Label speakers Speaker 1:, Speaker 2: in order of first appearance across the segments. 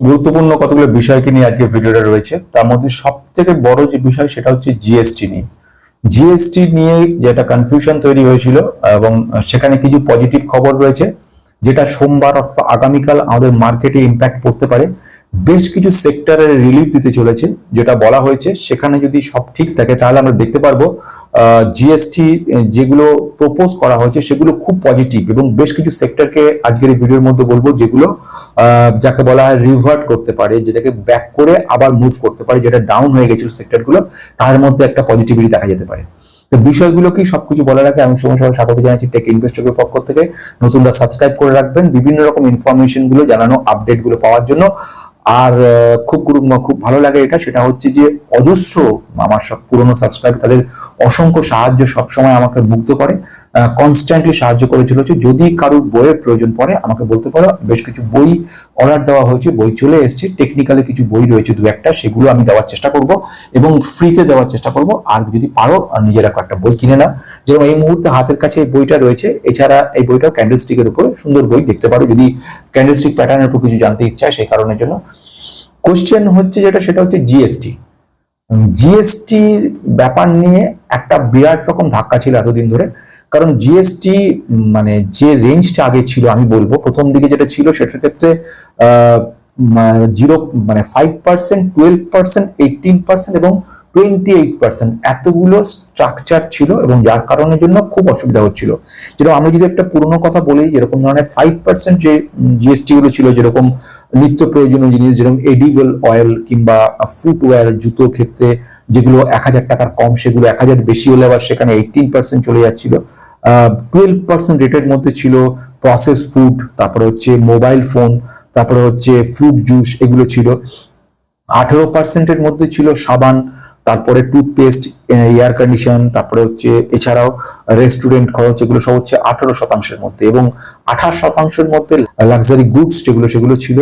Speaker 1: গুরুত্বপূর্ণ কতগুলো বিষয়কে নিয়ে আজকে ভিডিওটা রয়েছে, তার মধ্যে সব থেকে বড় যে বিষয় সেটা হচ্ছে জিএসটি নিয়ে। জিএসটি নিয়ে যেটা কনফিউশন তৈরি হয়েছিল, এবং সেখানে কিছু পজিটিভ খবর রয়েছে, যেটা সোমবার অর্থাৎ আগামীকাল আমাদের মার্কেটে ইম্প্যাক্ট পড়তে পারে। বেশ কিছু সেক্টরের রিলিফ দিতে চলেছে, যেটা বলা হয়েছে। সেখানে যদি সব ঠিক থাকে, তাহলে আমরা দেখতে পারব জিএসটি যেগুলো প্রপোজ করা হয়েছে, সেগুলো খুব পজিটিভ এবং বেশ কিছু সেক্টরকে আজকের এই ভিডিওর মধ্যে বলব, যেগুলো যাকে বলা হয় রিভার্ট করতে পারে, যেটাকে ব্যাক করে আবার মুভ করতে পারে, যেটা ডাউন হয়ে গেছিল সেক্টরগুলো তার মধ্যে একটা পজিটিভিটি দেখা যেতে পারে। তো বিষয়গুলো কি সবকিছু বলার আগে আমি সময় সবাই স্বাগত জানাচ্ছি টেক ইনভেস্টরের পক্ষ থেকে। নতুনরা সাবস্ক্রাইব করে রাখবেন, বিভিন্ন রকম ইনফরমেশনগুলো, জানানো আপডেটগুলো পাওয়ার জন্য। আর খুব খুব ভালো লাগে এটা। সেটা হচ্ছে যে, অজস্র আমার সব পুরনো সাবস্ক্রাইব তাদের অসংখ্য সাহায্য সবসময় আমাকে মুগ্ধ করে। কনস্ট্যান্টলি সাহায্য করে চলেছে যদি কারোর বইয়ের প্রয়োজন পড়ে, আমাকে বলতে পারো, বেশ কিছু বই অর্ডার দেওয়া হয়েছে, বই চলে এসেছে টেকনিক্যালি কিছু বই রয়েছে দু একটা, সেগুলো আমি দেওয়ার চেষ্টা করব এবং ফ্রিতে দেওয়ার চেষ্টা করব। আর যদি পারো নিজেরা কয়েকটা বই কিনে নাও। যেরকম এই মুহূর্তে হাতের কাছে এই বইটা রয়েছে, এছাড়া এই বইটাও ক্যান্ডেল স্টিকের উপরে সুন্দর বই দেখতে পারো। যদি ক্যান্ডেল স্টিক প্যাটার্নের উপর কিছু জানতে ইচ্ছা সেই কারণের জন্য। কোশ্চেন হচ্ছে যেটা, সেটা হচ্ছে জিএসটি জিএসটির ব্যাপার নিয়ে একটা বিরাট রকম ধাক্কা ছিল এতদিন ধরে। কারণ জিএসটি মানে যে রেঞ্জটা আগে ছিল, আমি বলব, প্রথম দিকে যেটা ছিল সেটার ক্ষেত্রে জিরো মানে five percent twelve percent eighteen percent এবং টোয়েন্টি এইট পার্সেন্ট এতগুলো স্ট্রাকচার ছিল এবং যার কারণের জন্য খুব অসুবিধা হচ্ছিল। যেরকম আমি যদি একটা পুরনো কথা বলি, যেরকম ধরনের ফাইভ পার্সেন্ট যে জিএসটি গুলো ছিল, যেরকম নিত্য প্রয়োজনীয় জিনিস, যেরকম এডিবল অয়েল কিংবা ফুট ফুটওয়্যার জুতো ক্ষেত্রে যেগুলো এক হাজার টাকার কম, সেগুলো এক হাজার বেশি হলে আবার সেখানে এইটিন পার্সেন্ট চলে যাচ্ছিল। টুয়েলভ পার্সেন্ট রেটের মধ্যে ছিল প্রসেস ফুড তারপরে হচ্ছে মোবাইল ফোন তারপরে হচ্ছে ফ্রুট জুস এগুলো ছিল। আঠেরো পার্সেন্টের মধ্যে ছিল সাবান, তারপরে টুথপেস্ট এয়ার কন্ডিশন তারপরে হচ্ছে এছাড়াও রেস্টুরেন্ট খরচ, এগুলো সব হচ্ছে আঠারো শতাংশের মধ্যে এবং আঠাশ শতাংশের মধ্যে লাক্সারি গুডস যেগুলো, সেগুলো ছিল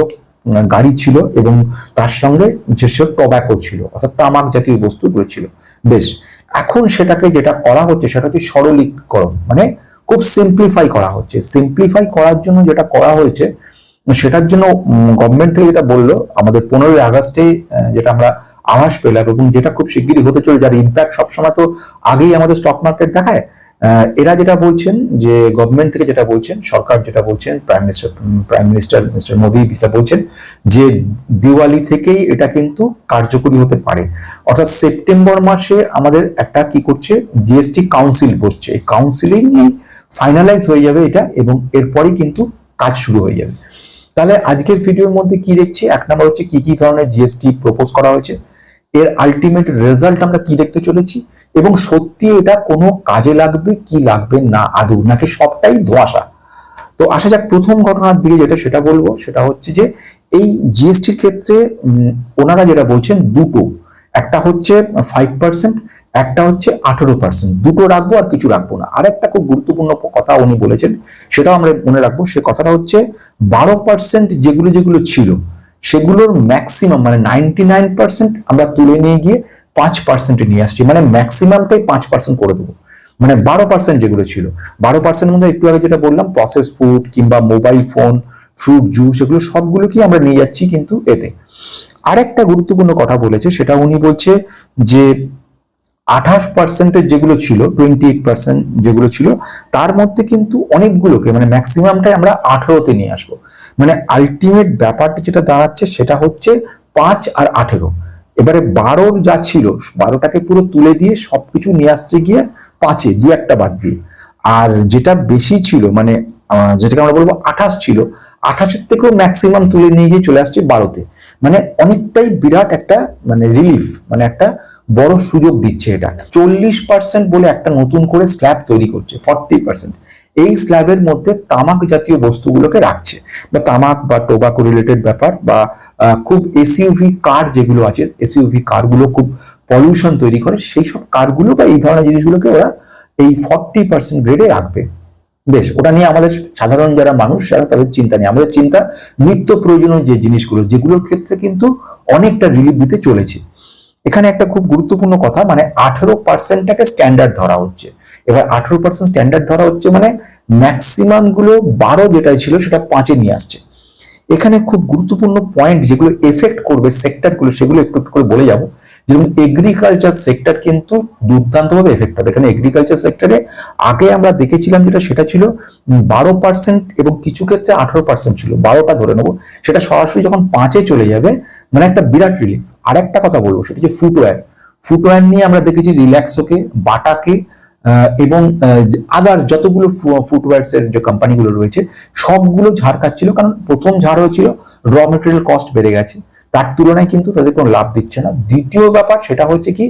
Speaker 1: গাড়ি ছিল এবং তার সঙ্গে যেসব টব্যাকো ছিল, অর্থাৎ তামাক জাতীয় বস্তুগুলো ছিল। বেশ এখন সেটাকে যেটা করা হচ্ছে সেটা হচ্ছে সরলীকরণ মানে খুব সিম্পলিফাই করা হচ্ছে। সিম্পলিফাই করার জন্য যেটা করা হয়েছে, সেটার জন্য গভর্নমেন্ট থেকে যেটা বলল, আমাদের পনেরোই আগস্টে যেটা আমরা আভাস পেলাম এবং যেটা খুব শিগগিরই হতে চলে যার ইম্প্যাক্ট সবসময় তো আগেই আমাদের স্টক মার্কেট দেখায়। এরা যেটা বলছেন যে গভর্নমেন্ট থেকে যেটা বলছেন, সরকার যেটা বলছেন prime minister prime minister mister Modi যেটা বলছেন, যে দিওয়ালি থেকেই এটা কিন্তু কার্যকরী হতে পারে। অর্থাৎ সেপ্টেম্বর মাসে আমাদের একটা কি করছে জিএসটি কাউন্সিল বসছে। এই কাউন্সিলিং ফাইনালাইজ হয়ে যাবে এটা এবং এরপরই কিন্তু কাজ শুরু হয়ে যাবে। তাহলে আজকের ভিডিওর মধ্যে কি দেখছি? এক নম্বর হচ্ছে কি কি ধরনের জিএসটি প্রপোজ করা হয়েছে। এর আলটিমেট রেজাল্ট আমরা কি দেখতে চলেছি? এবং সত্যি এটা কোনো কাজে লাগবে, কি লাগবে না আদৌ, নাকি সবটাই ধোঁয়াশা? তো আসা যাক প্রথম ঘটনার দিকে যেটা সেটা বলব, সেটা হচ্ছে যে এই জিএসটির ক্ষেত্রে ওনারা যেটা বলছেন দুটো, একটা হচ্ছে ফাইভ পার্সেন্ট একটা হচ্ছে আঠেরো পার্সেন্ট দুটো রাখব আর কিছু রাখব না। আর একটা খুব গুরুত্বপূর্ণ কথা উনি বলেছেন, সেটাও আমরা মনে রাখব, সে কথাটা হচ্ছে বারো পার্সেন্ট যেগুলো যেগুলো ছিল, সেগুলোর ম্যাক্সিমাম মানে নাইনটি নাইন পার্সেন্ট আমরা তুলে নিয়ে গিয়ে পাঁচ পার্সেন্টে নিয়ে আসছি। মানে ম্যাক্সিমামটাই পাঁচ পার্সেন্ট করে দেবো। মানে বারো পার্সেন্ট যেগুলো ছিল। বারো পার্সেন্ট মধ্যে একটু আগে যেটা বললাম প্রসেস ফুড কিংবা মোবাইল ফোন ফ্রুট জুস এগুলো সবগুলোকেই আমরা নিয়ে যাচ্ছি কিন্তু এতে। আরেকটা গুরুত্বপূর্ণ কথা বলেছে, সেটা উনি বলছে যে আঠাশ পার্সেন্টের যেগুলো ছিল টোয়েন্টি এইট পার্সেন্ট যেগুলো ছিল, তার মধ্যে কিন্তু অনেকগুলোকে মানে ম্যাক্সিমামটাই আমরা আঠেরোতে নিয়ে আসব। মানে আলটিমেট ব্যাপারটা যেটা দাঁড়াচ্ছে সেটা হচ্ছে পাঁচ আর আঠেরো। এবারে বারোর যা ছিল, বারোটাকে পুরো তুলে দিয়ে সবকিছু নিয়ে আসছে গিয়ে পাঁচে দু একটা বাদ দিয়ে। আর যেটা বেশি ছিল মানে যেটাকে আমরা বলব আঠাশ ছিল, আঠাশের থেকেও ম্যাক্সিমাম তুলে নিয়ে গিয়ে চলে আসছে বারোতে। মানে অনেকটাই বিরাট একটা মানে রিলিফ মানে একটা বড় সুযোগ দিচ্ছে এটা। চল্লিশ পার্সেন্ট বলে একটা নতুন করে স্ল্যাব তৈরি করছে ফর্টি পার্সেন্ট এই স্ল্যাবের মধ্যে তামাক জাতীয় বস্তুগুলোকে রাখছে। বা তামাক বা টোবাকো রিলেটেড ব্যাপার বা খুব এসইউভি কার যেগুলো আছে এসইউভি কারগুলো খুব পলিউশন তৈরি করে, সেই সব কারগুলো বা এই ধরনের জিনিসগুলোকে ওরা এই ফর্টি পার্সেন্ট গ্রেডে রাখবে। বেশ, ওটা নিয়ে আমাদের সাধারণ যারা মানুষ, যারা তাদের চিন্তা নেই। আমাদের চিন্তা নিত্য প্রয়োজনীয় যে জিনিসগুলো, যেগুলোর ক্ষেত্রে কিন্তু অনেকটা রিলিফ দিতে চলেছে। এখানে একটা খুব গুরুত্বপূর্ণ কথা মানে আঠেরো পার্সেন্টটাকে স্ট্যান্ডার্ড ধরা হচ্ছে। এবার আঠেরো পার্সেন্ট স্ট্যান্ডার্ড ধরা হচ্ছে মানে ম্যাক্সিমামগুলো বারো যেটাই ছিল সেটা পাঁচে নিয়ে আসছে। এখানে খুব গুরুত্বপূর্ণ পয়েন্ট যেগুলো এফেক্ট করবে সেক্টরগুলো সেগুলো একটু একটু করে বলে যাব। যেমন এগ্রিকালচার সেক্টর কিন্তু দুর্দান্তভাবে এফেক্ট হবে এখানে এগ্রিকালচার সেক্টরে আগে আমরা দেখেছিলাম যেটা, সেটা ছিল বারো পার্সেন্ট এবং কিছু ক্ষেত্রে আঠারো পার্সেন্ট ছিল। বারোটা ধরে নেব। সেটা সরাসরি যখন পাঁচে চলে যাবে মানে একটা বিরাট রিলিফ আর একটা কথা বলব, সেটা হচ্ছে ফুটওয়্যার ফুটওয়্যার নিয়ে আমরা দেখেছি রিল্যাক্সোকে বাটাকে এবং আদার যতগুলো ফুটওয়্যার্স এর যে কোম্পানিগুলো রয়েছে, সবগুলো ঝাড় খাচ্ছিল কারণ প্রথম ঝাড় হয়েছিল র মেটেরিয়াল কস্ট বেড়ে গেছে। তার তুলনায় কিন্তু তাদের কোনো লাভ দিচ্ছে না। দ্বিতীয় ব্যাপার সেটা হচ্ছে কি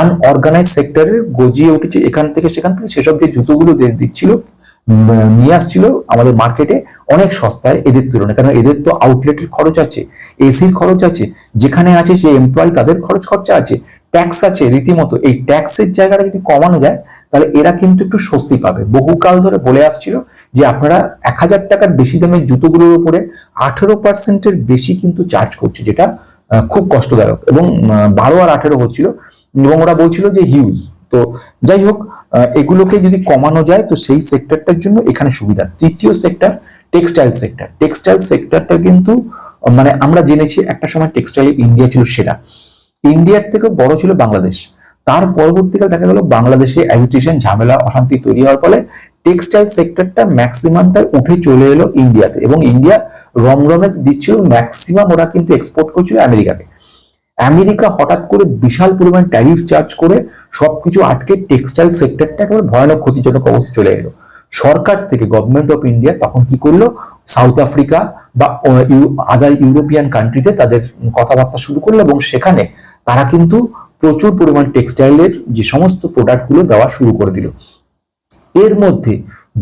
Speaker 1: আনঅর্গানাইজ সেক্টরের গজিয়ে উঠেছে এখান থেকে সেখান থেকে সেসব যে জুতোগুলো দিচ্ছিল নিয়ে আসছিল আমাদের মার্কেটে অনেক সস্তায় এদের তুলনায়। কারণ এদের তো আউটলেটের খরচ আছে এসির খরচ আছে, যেখানে আছে সে এমপ্লয় তাদের খরচ খরচা আছে ট্যাক্স আছে রীতিমতো। এই ট্যাক্সের জায়গাটা যদি কমানো যায় তাহলে এরা কিন্তু একটু স্বস্তি পাবে। বহুকাল ধরে বলে আসছিল যে আপনারা এক হাজার টাকার বেশি দামের জুতোগুলোর উপরে আঠেরো পার্সেন্টের বেশি কিন্তু চার্জ করছে, যেটা খুব কষ্টদায়ক এবং বারো আর আঠেরো হচ্ছিল এবং ওরা বলছিল যে হিউজ তো যাই হোক এগুলোকে যদি কমানো যায়, তো সেই সেক্টরটার জন্য এখানে সুবিধা। তৃতীয় সেক্টর টেক্সটাইল সেক্টর টেক্সটাইল সেক্টরটা কিন্তু মানে আমরা জেনেছি একটা সময় টেক্সটাইল ইন্ডিয়া ছিল সেরা। ইন্ডিয়ার থেকে বড় ছিল বাংলাদেশ। তার পরবর্তীকালে দেখা গেল বাংলাদেশে অ্যাজিটেশন ঝামেলা, অশান্তি তৈরি হওয়ার ফলে টেক্সটাইল সেক্টরটা ম্যাক্সিমামটা উঠে চলে এলো ইন্ডিয়াতে এবং ইন্ডিয়া রমরমে দিচ্ছিল ম্যাক্সিমাম ওরা কিন্তু এক্সপোর্ট করছিল আমেরিকাকে। আমেরিকা হঠাৎ করে বিশাল পরিমাণ ট্যারিফ চার্জ করে সবকিছু আটকে টেক্সটাইল সেক্টরটা একেবারে ভয়ানক ক্ষতিজনক অবস্থা চলে এলো। সরকার থেকে গভর্নমেন্ট অফ ইন্ডিয়া তখন কি করল? সাউথ আফ্রিকা বা আদার ইউরোপিয়ান কান্ট্রিতে তাদের কথাবার্তা শুরু করল এবং সেখানে তারা কিন্তু প্রচুর পরিমাণ টেক্সটাইলের যে সমস্ত প্রোডাক্টগুলো দেওয়া শুরু করে দিল। এর মধ্যে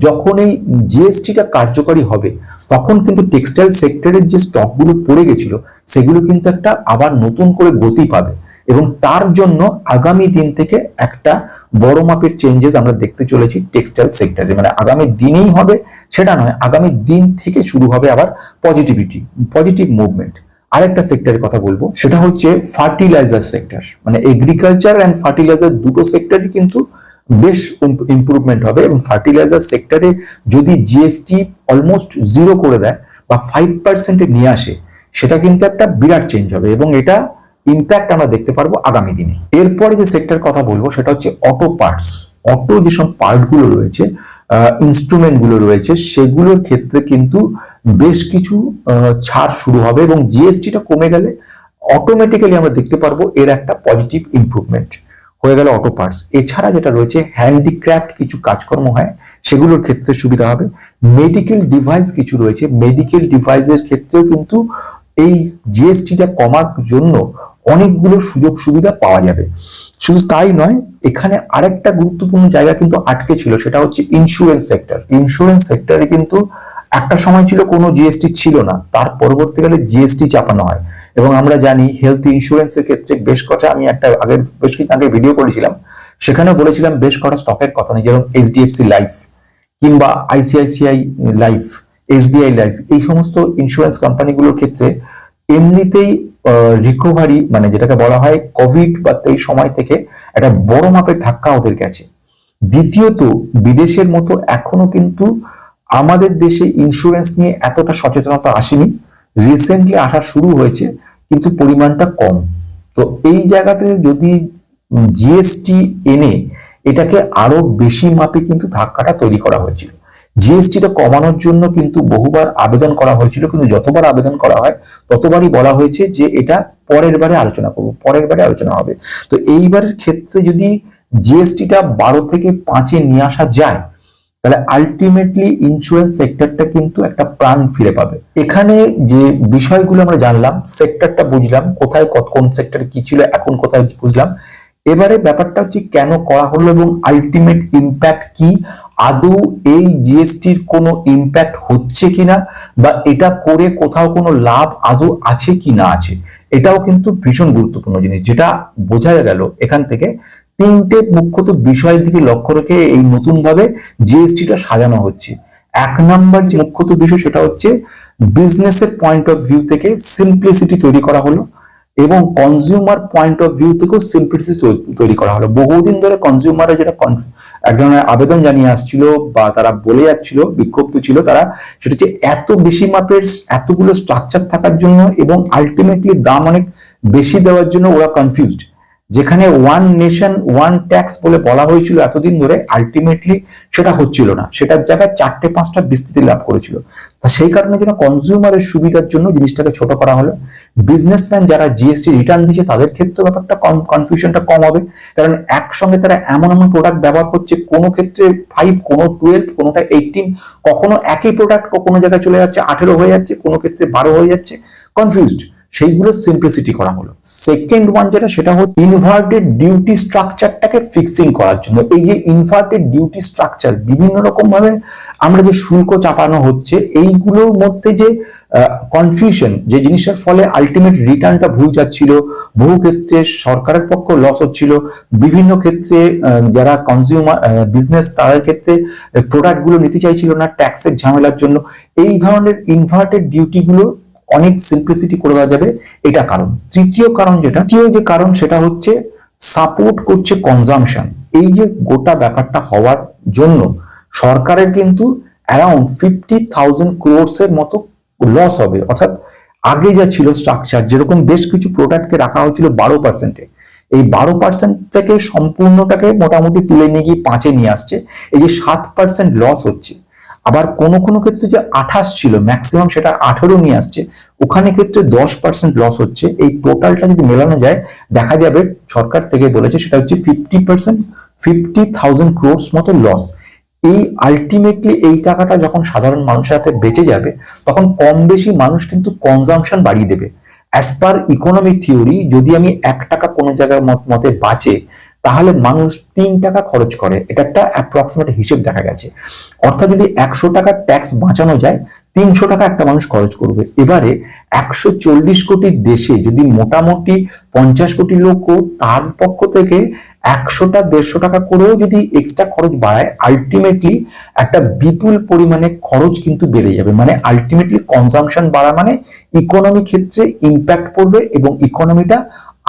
Speaker 1: যখন এই জিএসটিটা কার্যকরী হবে, তখন কিন্তু টেক্সটাইল সেক্টরের যে স্টকগুলো পড়ে গেছিল, সেগুলো কিন্তু একটা আবার নতুন করে গতি পাবে। এবং তার জন্য আগামী দিন থেকে একটা বড় মাপের চেঞ্জেস আমরা দেখতে চলেছি টেক্সটাইল সেক্টরে মানে আগামী দিনেই হবে, সেটা নয়, আগামী দিন থেকে শুরু হবে আবার পজিটিভিটি পজিটিভ মুভমেন্ট আরেকটা সেক্টরের কথা বলব, সেটা হচ্ছে ফার্টিলাইজার সেক্টর মানে এগ্রিকালচার অ্যান্ড ফার্টিলাইজার দুটো সেক্টরই কিন্তু বেশ ইম্প্রুভমেন্ট হবে এবং ফার্টিলাইজার সেক্টরে যদি জিএসটি অলমোস্ট জিরো করে দেয় বা ফাইভ পার্সেন্টে নিয়ে আসে, সেটা কিন্তু একটা বিরাট চেঞ্জ হবে এবং এটা ইম্প্যাক্ট আমরা দেখতে পারব আগামী দিনে। এরপরে যে সেক্টর কথা বলব, সেটা হচ্ছে অটো পার্টস অটো যেসব পার্টগুলো রয়েছে ইনস্ট্রুমেন্টগুলো রয়েছে, সেগুলোর ক্ষেত্রে কিন্তু বেশ কিছু ছাড় শুরু হবে এবং জিএসটিটা কমে গেলে অটোমেটিক্যালি আমরা দেখতে পারব এর একটা পজিটিভ ইমপ্রুভমেন্ট হয়ে গেল অটো পার্টস এছাড়া যেটা রয়েছে হ্যান্ডিক্রাফট কিছু কাজকর্ম হয়, সেগুলোর ক্ষেত্রে সুবিধা হবে। মেডিকেল ডিভাইস কিছু রয়েছে মেডিকেল ডিভাইসের ক্ষেত্রেও কিন্তু এই জিএসটিটা কমার জন্য অনেকগুলো সুযোগ সুবিধা পাওয়া যাবে। শুধু তাই নয়, এখানে আরেকটা গুরুত্বপূর্ণ জায়গা কিন্তু আটকে ছিল, সেটা হচ্ছে ইন্স্যুরেন্স সেক্টর ইন্স্যুরেন্স সেক্টরে কিন্তু একটা সময় ছিল কোনো জিএসটি ছিল না, তার পরবর্তীকালে জিএসটি চাপানো হয়। এবং আমরা জানি হেলথ ইন্স্যুরেন্সের ক্ষেত্রে বেশ কটা, আমি একটা আগের বেশ কিছু আগে ভিডিও করেছিলাম সেখানে বলেছিলাম বেশ কটা স্টকের কথা নেই, যেরকম এইচডিএফসি লাইফ কিংবা আইসিআইসিআই লাইফ এসবিআই লাইফ এই সমস্ত ইন্স্যুরেন্স কোম্পানিগুলোর ক্ষেত্রে এমনিতেই রিকভারি মানে যেটাকে বলা হয় কোভিড বা এই সময় থেকে একটা বড় মাপের ধাক্কা ওদের গেছে। দ্বিতীয়ত, বিদেশের মতো এখনও কিন্তু আমাদের দেশে ইন্স্যুরেন্স নিয়ে এতটা সচেতনতা আসেনি। রিসেন্টলি আসা শুরু হয়েছে, কিন্তু পরিমাণটা কম। তো এই জায়গাটাতে যদি জিএসটি এনে এটাকে আরও বেশি মাপে কিন্তু ধাক্কাটা তৈরি করা হয়েছিল। জিএসটিটা কমানোর জন্য কিন্তু বহুবার আবেদন করা হয়েছিল, কিন্তু যতবার আবেদন করা হয়, ততবারই বলা হয়েছে যে এটা পরের বারে আলোচনা করব, পরের বারে আলোচনা হবে। তো এইবারের ক্ষেত্রে যদি জিএসটিটা বারো থেকে পাঁচে নিয়ে আসা যায় তাহলে আলটিমেটলি ইন্স্যুরেন্স সেক্টরটা কিন্তু একটা প্রাণ ফিরে পাবে। এখানে যে বিষয়গুলো আমরা জানলাম সেক্টরটা বুঝলাম, কোথায় কত- কোন সেক্টরে কি ছিল, এখন কোথায় বুঝলাম। এবারে ব্যাপারটা হচ্ছে কেন করা হলো এবং আলটিমেট ইম্প্যাক্ট কি? আদৌ এই জিএসটির কোনো ইম্প্যাক্ট হচ্ছে কিনা? বা এটা করে কোথাও কোনো লাভ আদৌ আছে কি না আছে? এটাও কিন্তু ভীষণ গুরুত্বপূর্ণ জিনিস। যেটা বোঝা গেল এখান থেকে তিনটে মুখ্যত বিষয়ের দিকে লক্ষ্য রেখে এই নতুন ভাবে জিএসটিটা সাজানো হচ্ছে। এক নাম্বার যে মুখ্যত বিষয় সেটা হচ্ছে বিজনেসের পয়েন্ট অফ ভিউ থেকে সিম্পলিসিটি তৈরি করা হলো এবং কনজিউমার পয়েন্ট অফ ভিউ থেকেও সিম্পলিসিটি তৈরি করা হলো। বহুদিন ধরে কনজিউমাররা যেটা conf- এক ধরনের আবেদন জানিয়ে আসছিল বা তারা বলে যাচ্ছিল বিক্ষুব্ধ ছিল, তারা সেটা হচ্ছে এত বেশি মাপের, এতগুলো স্ট্রাকচার থাকার জন্য এবং আলটিমেটলি দাম অনেক বেশি দেওয়ার জন্য ওরা কনফিউজড যেখানে ওয়ান নেশন ওয়ান ট্যাক্স বলে বলা হয়েছিল এতদিন ধরে আলটিমেটলি সেটা হচ্ছিল না। সেটার জায়গায় চারটে, পাঁচটা বিস্তৃতি লাভ করেছিল। তা সেই কারণে যেন কনজিউমারের সুবিধার জন্য জিনিসটাকে ছোট করা হলো। বিজনেসম্যান যারা জিএসটি রিটার্ন দিচ্ছে, তাদের ক্ষেত্রে ব্যাপারটা কম কনফিউশনটা কম হবে। কারণ একসঙ্গে তারা এমন এমন প্রোডাক্ট ব্যবহার করছে, কোনো ক্ষেত্রে ফাইভ কোনো টুয়েলভ কোনোটা এইটিন কখনো একই প্রোডাক্ট কোনো জায়গায় চলে যাচ্ছে, আঠেরো হয়ে যাচ্ছে, কোনো ক্ষেত্রে বারো হয়ে যাচ্ছে। কনফিউজড সেইগুলো সিম্পলিসিটি করা হলো। সেকেন্ড ওয়ান যেটা, সেটা হচ্ছে ইনভার্টেড ডিউটি স্ট্রাকচারটাকে ফিক্সিং করার জন্য। এই যে ইনভার্টেড ডিউটি স্ট্রাকচার বিভিন্ন রকম ভাবে আমরা যে শুল্ক চাপানো হচ্ছে, এইগুলোর মধ্যে যে কনফিউশন যে জিনিসের ফলে আলটিমেট রিটার্নটা ভুল যাচ্ছিল, বহু ক্ষেত্রে সরকারের পক্ষ লস হচ্ছিল, বিভিন্ন ক্ষেত্রে যারা কনজিউমার বিজনেস তাদের ক্ষেত্রে প্রোডাক্টগুলো নিতে চাইছিল না ট্যাক্সের ঝামেলার জন্য। এই ধরনের ইনভার্টেড ডিউটি গুলো অনেক সিম্পলিসিটি করে দেওয়া যাবে। এটা কারণ। তৃতীয় কারণ যেটা, তৃতীয় যে কারণ সেটা হচ্ছে সাপোর্ট করছে কনজামশন এই যে গোটা ব্যাপারটা হওয়ার জন্য সরকারের কিন্তু অ্যারাউন্ড ফিফটি থাউজেন্ড ক্রোর্স এর মতো লস হবে। অর্থাৎ আগে যা ছিল স্ট্রাকচার যেরকম বেশ কিছু প্রোডাক্টকে রাখা হয়েছিল বারো পার্সেন্টে এই বারো পার্সেন্ট থেকে সম্পূর্ণটাকে মোটামুটি তুলে নিয়ে গিয়ে পাঁচে নিয়ে আসছে। এই যে সাত পার্সেন্ট লস হচ্ছে। আবার কোনো কোনো ক্ষেত্রে যে আঠাশ ছিল ম্যাক্সিমাম সেটা আঠেরো নিয়ে আসছে, ওখানে ক্ষেত্রে দশ পার্সেন্ট লস হচ্ছে। এই টোটালটা যদি মেলানো যায়, দেখা যাবে সরকার থেকে বলেছে সেটা হচ্ছে fifty percent fifty thousand crores মতো লস এই আলটিমেটলি এই টাকাটা যখন সাধারণ মানুষের হাতে বেঁচে যাবে, তখন কম বেশি মানুষ কিন্তু কনজামশন বাড়িয়ে দেবে। অ্যাজ পার ইকোনমিক থিওরি যদি আমি এক টাকা কোনো জায়গার মত- মতে বাঁচে তাহলে মানুষ তিন টাকা খরচ করে। এটা একটা অ্যাপ্রক্সিমেট হিসেব দেখা গেছে। অর্থাৎ যদি একশো টাকা ট্যাক্স বাঁচানো যায়, তিনশো টাকা একটা মানুষ খরচ করবে। এবারে একশো চল্লিশ কোটি দেশে যদি মোটামুটি পঞ্চাশ কোটি লোক তার পক্ষ থেকে একশোটা, দেড়শো টাকা করেও যদি এক্সট্রা খরচ বাড়ায় আলটিমেটলি একটা বিপুল পরিমাণে খরচ কিন্তু বেড়ে যাবে। মানে আলটিমেটলি কনজামশন বাড়া মানে ইকোনমি ক্ষেত্রে ইম্প্যাক্ট পড়বে এবং ইকোনমিটা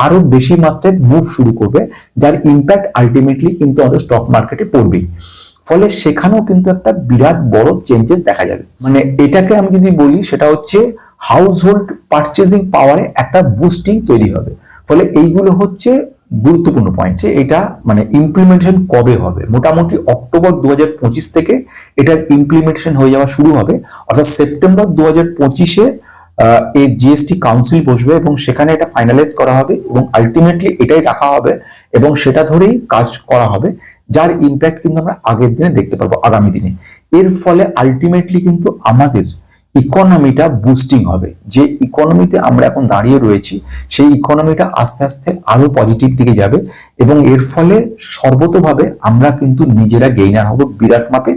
Speaker 1: আরও বেশি মাত্রায় মুভ শুরু করবে, যার ইম্প্যাক্ট আলটিমেটলি কিন্তু আমাদের স্টক মার্কেটে পড়বেই। ফলে সেখানেও কিন্তু একটা বিরাট বড় চেঞ্জেস দেখা যাবে। মানে এটাকে আমি যদি বলি, সেটা হচ্ছে হাউস হোল্ড পারচেজিং পাওয়ারে একটা বুস্টিং তৈরি হবে। ফলে এইগুলো হচ্ছে গুরুত্বপূর্ণ পয়েন্ট যে এটা মানে ইমপ্লিমেন্টেশন কবে হবে? মোটামুটি অক্টোবর দু হাজার পঁচিশ থেকে এটার ইমপ্লিমেন্টেশন হয়ে যাওয়া শুরু হবে, অর্থাৎ সেপ্টেম্বর দু হাজার পঁচিশে এই জিএসটি কাউন্সিল বসবে এবং সেখানে এটা ফাইনালাইজ করা হবে এবং আলটিমেটলি এটাই রাখা হবে এবং সেটা ধরেই কাজ করা হবে, যার ইম্প্যাক্ট কিন্তু আমরা আগের দিনে দেখতে পারব, আগামী দিনে। এর ফলে আলটিমেটলি কিন্তু আমাদের ইকোনমিটা বুস্টিং হবে। যে ইকোনমিতে আমরা এখন দাঁড়িয়ে রয়েছি, সেই ইকোনমিটা আস্তে আস্তে আরও পজিটিভ দিকে যাবে এবং এর ফলে সর্বতভাবে আমরা কিন্তু নিজেরা গেইনার হব বিরাট মাপে।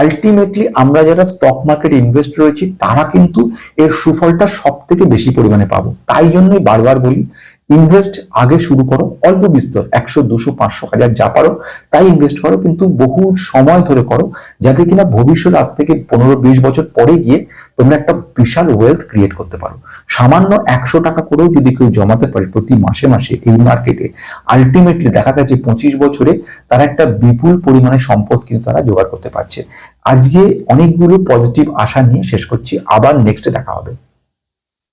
Speaker 1: আলটিমেটলি আমরা যারা স্টক মার্কেটে ইনভেস্ট রয়েছি, তারা কিন্তু এর সুফলটা সব থেকে বেশি পরিমাণে পাবো। তাই জন্যই বারবার বলি ইনভেস্ট আগে শুরু করো, অল্প বিস্তর, একশো, দুশো, পাঁচশো, হাজার যা পারো, তাই ইনভেস্ট করো, কিন্তু বহু সময় ধরে করো, যাতে কিনা ভবিষ্যৎ আজ থেকে পনেরো, বিশ বছর পরে গিয়ে তোমরা একটা বিশাল ওয়েলথ ক্রিয়েট করতে পারো। সামান্য একশো টাকা করেও যদি কেউ জমাতে পারে প্রতি মাসে মাসে এই মার্কেটে আলটিমেটলি দেখা গেছে পঁচিশ বছরে তারা একটা বিপুল পরিমাণে সম্পদ কিন্তু তারা জোগাড় করতে পারছে। আজকে অনেকগুলো পজিটিভ আশা নিয়ে শেষ করছি, আবার নেক্সটে দেখা হবে।